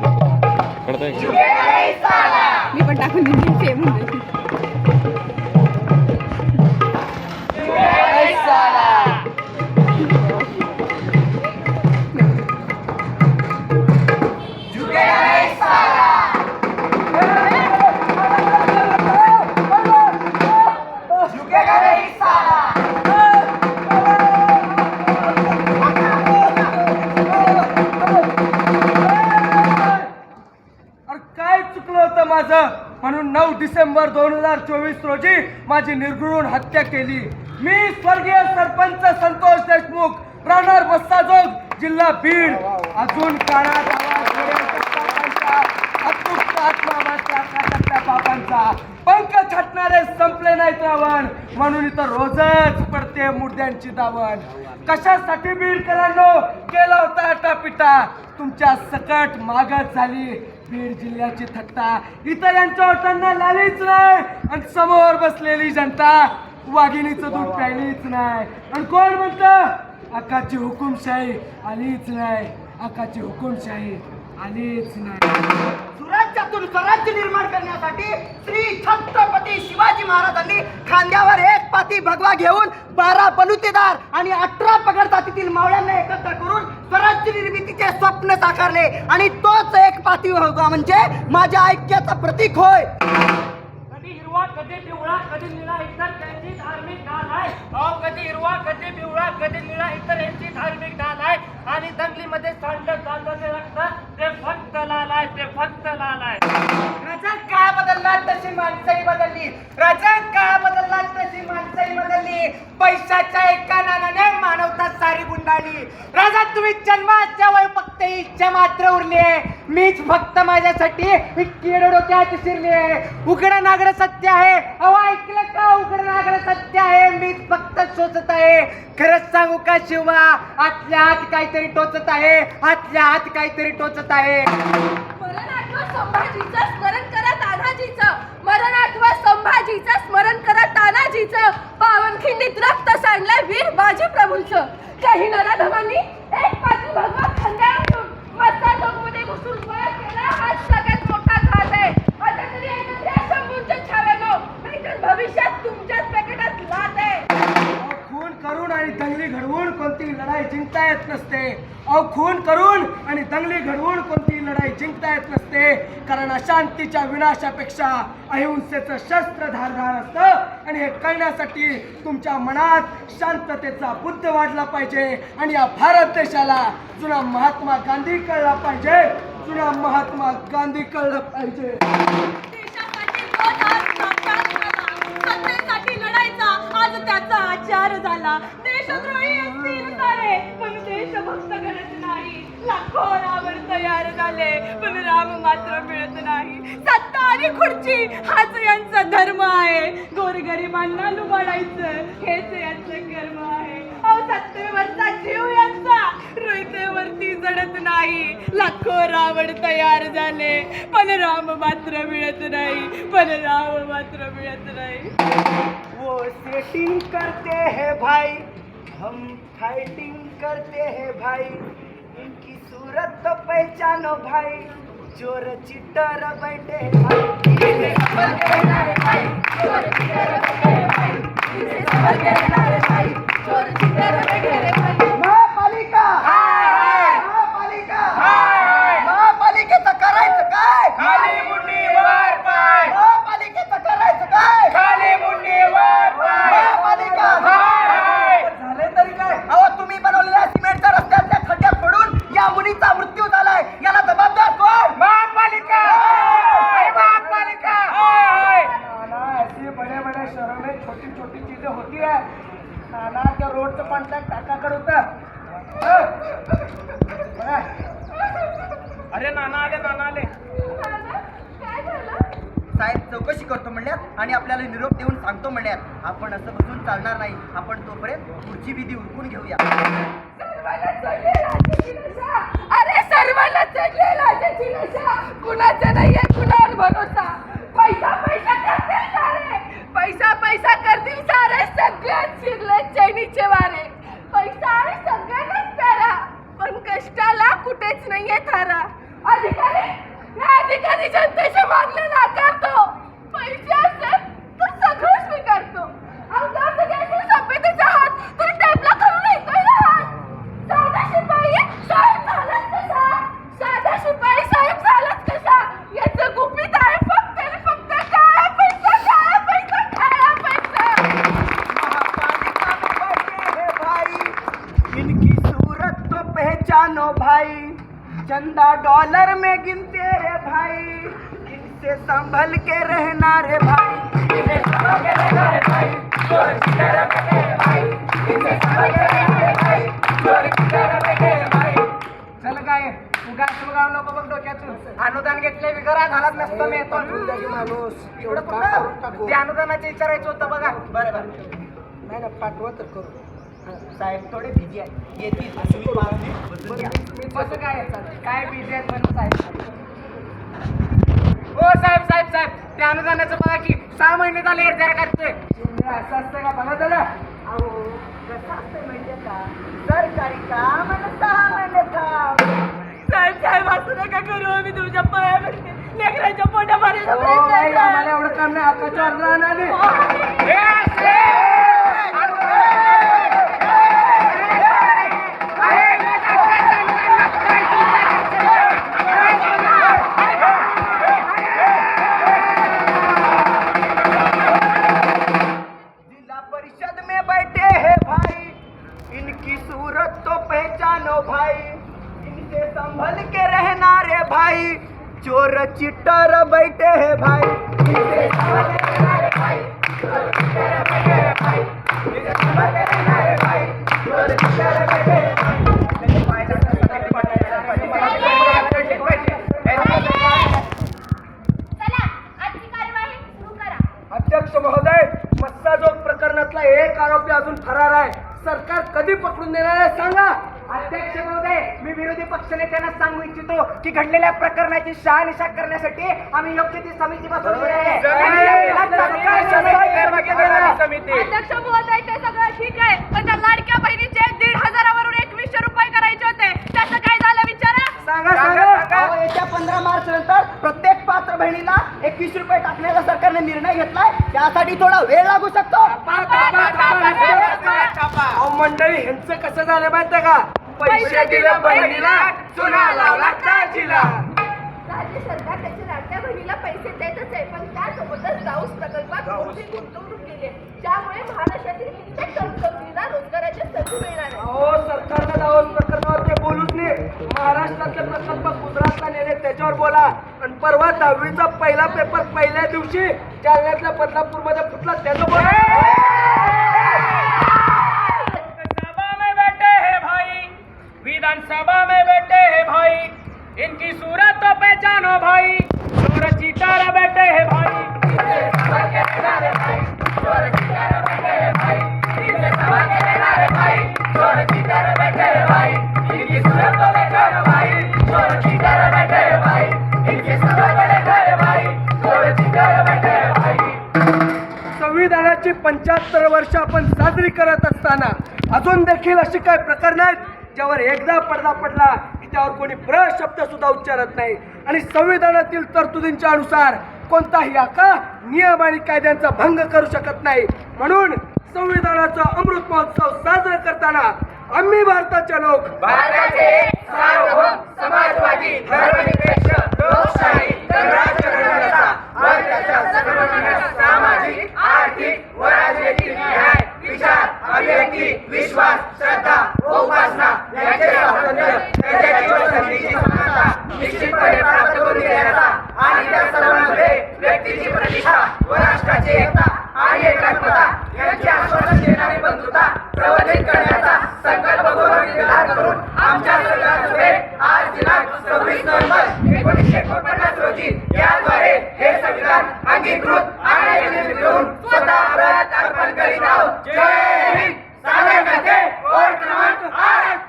कर हजार चोवीस रोजी माझी निर्घृण हत्या केली. मी स्वर्गीय सरपंच संतोष देशमुख राहणार बस्ताजोग जिल्हा बीड. अजून काळात पंख छाटणारे संपले नाहीत रावण. म्हणून इथं रोजच पडते मुर्द्यांची दावण. कशासाठी बीडकरांनो केला होता अटापिटा तुमच्या सकट मागत झाली. बीड जिल्ह्याची थट्टा. इथं यांच्या ओठांना लालीच नाही. आणि समोर बसलेली जनता वाघिणीचं दूध प्यायलीच नाही. आणि कोण म्हणतं? आकाची हुकुमशाही आलीच नाही. आकाची हुकुमशाही आलीच नाही. सुराज्यातून स्वराज्य निर्माण करण्यासाठी श्री छत्रपती शिवाजी महाराजांनी खांद्यावर एक पाती भगवा घेऊन बारा बलुतेदार आणि अठरा पगड जातीतील मावळ्यांना एकत्र करून स्वराज्य निर्मितीचे स्वप्न साकारले. आणि तोच एक पाती भगवा म्हणजे माझ्या ऐक्याचं प्रतीक होय. कधी हिरवा कधी पिवळा कधी निळा इतर त्यांची धार्मिक ढाल आहे. अहो कधी हिरवा कधी पिवळा कधी निळा इतर यांची धार्मिक ढाल आहे. आणि दंगलीमध्ये सांडलं जातं ते रक्त ते फक्त लाल आहे ते फक्त लाल आहे. राजा काय बदलला तशी माणसंही बदलली? राजा काय बदलला तशी माणसंही बदलली? पैशाच्या एका नानाने मानवता सारी गुंडाळली. राजा तुम्ही जन्माच्या वय फक्त इच्छा मात्र उरली आहे मीच फक्त माझ्यासाठी ही किड डोक्यात शिरली आहे. उघड नागडं सत्य आहे. अहो ऐकलं का? उघड नागडं सत्य आहे. मीच फक्त सोचत आहे. खरंच सांगू का शिवा? आतल्या आत काहीतरी टोचत आहे. आतल्या आत काहीतरी टोचत आहे. मरण आठवा संभाजीचं स्मरण करा तानाजीचं मरण आठवा संभाजीचं स्मरण करा तानाजीचं पावनखिंडीत रक्त सांडलंय वीर बाजी प्रभूंचं काही नराधमांनी जिंकता येत नसते. कारण अशांतीच्या विनाशापेक्षा अहिंसेचं शस्त्र धारधार असतं. आणि हे करण्यासाठी तुमच्या मनात शांततेचा बुद्ध वाढला पाहिजे. आणि या भारत देशाला जुना महात्मा गांधी कळला पाहिजे. जुना महात्मा गांधी कळलं पाहिजे. लाखो रावण तयार झाले. पण राम मात्र मिळत नाही. सत्ता आणि खुर्ची हाच यांचा धर्म आहे. गोरगरिबांना लुबाडायचं हेच यांचं कर्म आहे. अहो सत्तेवरचा जीव यांचा. रयतेवरती जडत नाही. लाखो रावण तयार झाले. पण राम मात्र मिळत नाही. पण राम मात्र मिळत नाही. वो सेटिंग करते हैं भाई। हम फाइटिंग करते हैं भाई। इनकी सूरत तो पहचानो भाई चोर चिट्टर बैठे चोर हैं बैठे म्हणल्यात निरोप देऊन सांगतो म्हणण्यात आपण असं बसून चालणार नाही. आपण तोपर्यंत पुढची विधी उरकून घेऊया. अरे सर्वांना चढले राजाची नशा. कुणाचा नाहीये कुणावर भरोसा? पैसा पैसा करतील सारे. पैसा पैसा करतील सारे. सगळ्यात शिरले चैनीचे वारे पैसा आहे सगळ्यांनाच प्यारा पण कष्टाला कुठेच नाहीये थारा अधिकारी कधी जनतेचे मागणे नाकारतो पैसे असेल तर सगळं स्वीकारतो आमदार तर द्यायचे सभ्यतेचा हात तर टेबला करून येतोय ना हात साधा शिपाई साहेब झालाच कसा साधा शिपाई साहेब झालाच कसा याचं गुपित आहे फक्त आणि फक्त काळा पैसा काळा पैसा काळा पैसा महापालिका में बैठे हैं भाई इनकी सूरत तो पहचानो भाई चंदा डॉलर में गिनते रे भाई इनसे संभल के रहना रे भाई। इनसे संभल के रहना रे भाई चोर की तरह हैं भाई। इनसे संभल के रहना रे भाई चोर की तरह हैं भाई। चल काय उगा सुगा नको बघ डोक्यातून अनुदान घेतले विकरा घालत नसतं मी येतो. माणूस कुठं? ते अनुदानाचे विचारायचं होतं बघा. बरं बरं. नाही ना पाठवा तर करू. साहेब थोडे बिझी आहेत. येतील. कसं काय येतात काय बिझी आहेत म्हणून साहेब? हो साहेब साहेब साहेब. त्या अनुदानाचं बघा की सहा महिने झाले जरा करतोय. असं असतं का? बघा त्याला अहो कसं असतं माहितीये का? सरकारी काम आणि सहा महिने थांब साहेब साहेब असं नका करू. आम्ही तुमच्या पाया लेकरांच्या पोटा मारायचा प्रयत्न नाही, आहे. आम्हाला एवढं काम नाही. हक्काच्या अर्जानं संभल के रहना रे भाई। चोर चिट्टर बैठे हैं भाई। अध्यक्ष महोदय मस्साजोग प्रकरणातला एक आरोपी अजून फरार आहे. सरकार कधी पकडून देणार आहे सांगा. अध्यक्ष महोदय मी विरोधी पक्षनेत्यांना सांगू इच्छितो की घडलेल्या प्रकरणाची शहानिशा करण्यासाठी आम्ही योग्य ती समिती बसवली आहे. अध्यक्ष महोदय ते सगळं ठीक आहे पण त्या लाडक्या बहिणीचे दीड हजारावरून एकवीसशे रुपये करायचे होते. त्याचं काय झालं विचारा? सांगा सांगा येत्या पंधरा मार्च नंतर प्रत्येक पात्र बहिणीला एकवीस रुपये टाकण्याचा सरकारने निर्णय घेतलाय. त्यासाठी थोडा वेळ लागू शकतो. मंडळी ह्यांचं कसं झालं माहितीये का? पैसे दिले बहिणीला चुना लावला दाजीला. राज्य सरकार त्याच्या लाडक्या बहिणीला पैसे देतच आहे पण त्यासोबतच जाऊस प्रकल्पात मोठी गुंतवणूक केली आहे. ज्यामुळे महाराष्ट्रातील कित्येक तरुण तरुणींना रोजगाराच्या संधी मिळणार आहे अहो सरकारनं दावस प्रकरणावर ते बोलूच नाही महाराष्ट्रातले प्रकल्प गुजरातला नेले त्याच्यावर बोला. आणि परवा दहावीचा पहिला पेपर पहिल्या दिवशी जालन्यातल्या बदलापूरमध्ये फुटला त्याचं सभा में बैठे हैं भाई विधानसभा में बैठे हैं भाई। इनकी सूरत तो पहचानो भाई। चोर चीटारा बैठे है भाई। संविधानाची पंच्याहत्तर वर्ष आपण साजरी करत असताना अजून देखील अशी काही प्रकरण आहेत ज्यावर एकदा पडदा पडला त्यावर कोणी ब्र शब्द सुद्धा उच्चारत नाही. आणि संविधानातील तरतुदींच्या अनुसार कोणताही आका नियम आणि कायद्यांचा भंग करू शकत नाही. म्हणून संविधानाचा अमृत महोत्सव साजरा करताना आम्ही भारताचे लोक भारताचे सार्वभौम समाजवादी धर्मनिरपेक्ष लोकशाही गणराज्य भारताच्या सर्वमान्य सामाजिक आर्थिक व राजनैतिक न्याय विचार अभिव्यक्ती विश्वास श्रद्धा सव्वीस नोव्हेंबर एकोणीसशे एकोणपन्नास रोजी याद्वारे हे संविधान अंगीकृत आणि मिळवून स्वतः अर्पण करीत आहोत जय हिंद सादर करते क्रमांक आठ